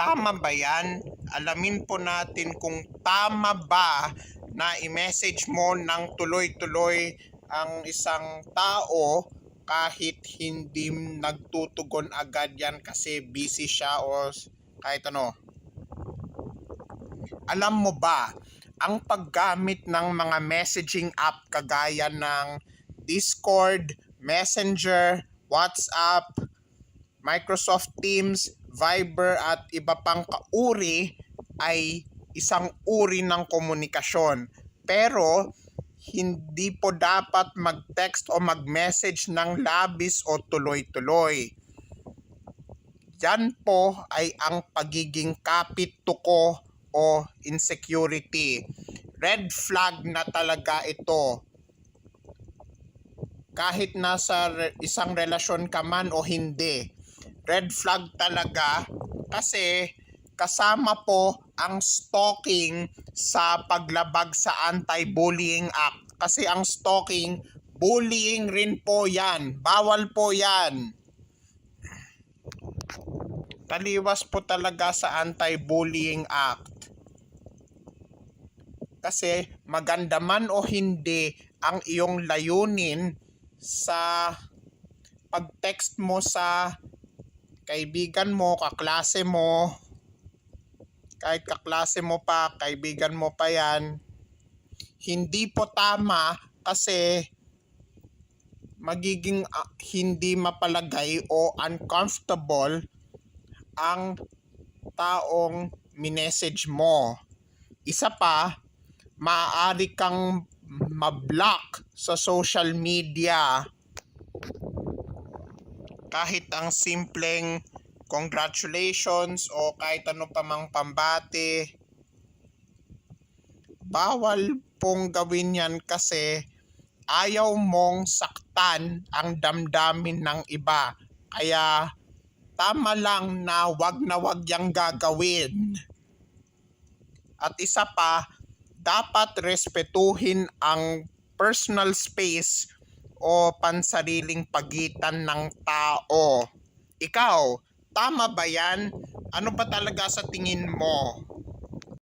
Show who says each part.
Speaker 1: Tama ba yan? Alamin po natin kung tama ba na i-message mo ng tuloy-tuloy ang isang tao kahit hindi nagtutugon agad yan kasi busy siya o kahit ano. Alam mo ba, ang paggamit ng mga messaging app kagaya ng Discord, Messenger, WhatsApp, Microsoft Teams, Viber at iba pang kauri ay isang uri ng komunikasyon. Pero hindi po dapat mag-text o mag-message ng labis o tuloy-tuloy. Yan po ay ang pagiging kapit tuko o insecurity. Red flag na talaga ito. Kahit nasa isang relasyon ka man o hindi, red flag talaga kasi kasama po ang stalking sa paglabag sa Anti-Bullying Act. Kasi ang stalking, bullying rin po yan. Bawal po yan. Taliwas po talaga sa Anti-Bullying Act. Kasi maganda man o hindi ang iyong layunin sa pag-text mo sa kaibigan mo, kaklase mo, kahit kaklase mo pa, kaibigan mo pa yan, hindi po tama kasi magiging ah, hindi mapalagay o uncomfortable ang taong minessage mo. Isa pa, maaari kang ma-block sa social media kahit ang simpleng congratulations o kahit ano pa mang pambati. Bawal pong gawin yan kasi ayaw mong saktan ang damdamin ng iba. Kaya tama lang na wag na wag yang gagawin. At isa pa, dapat respetuhin ang personal space o pansariling pagitan ng tao. Ikaw, tama ba yan? Ano ba talaga sa tingin mo?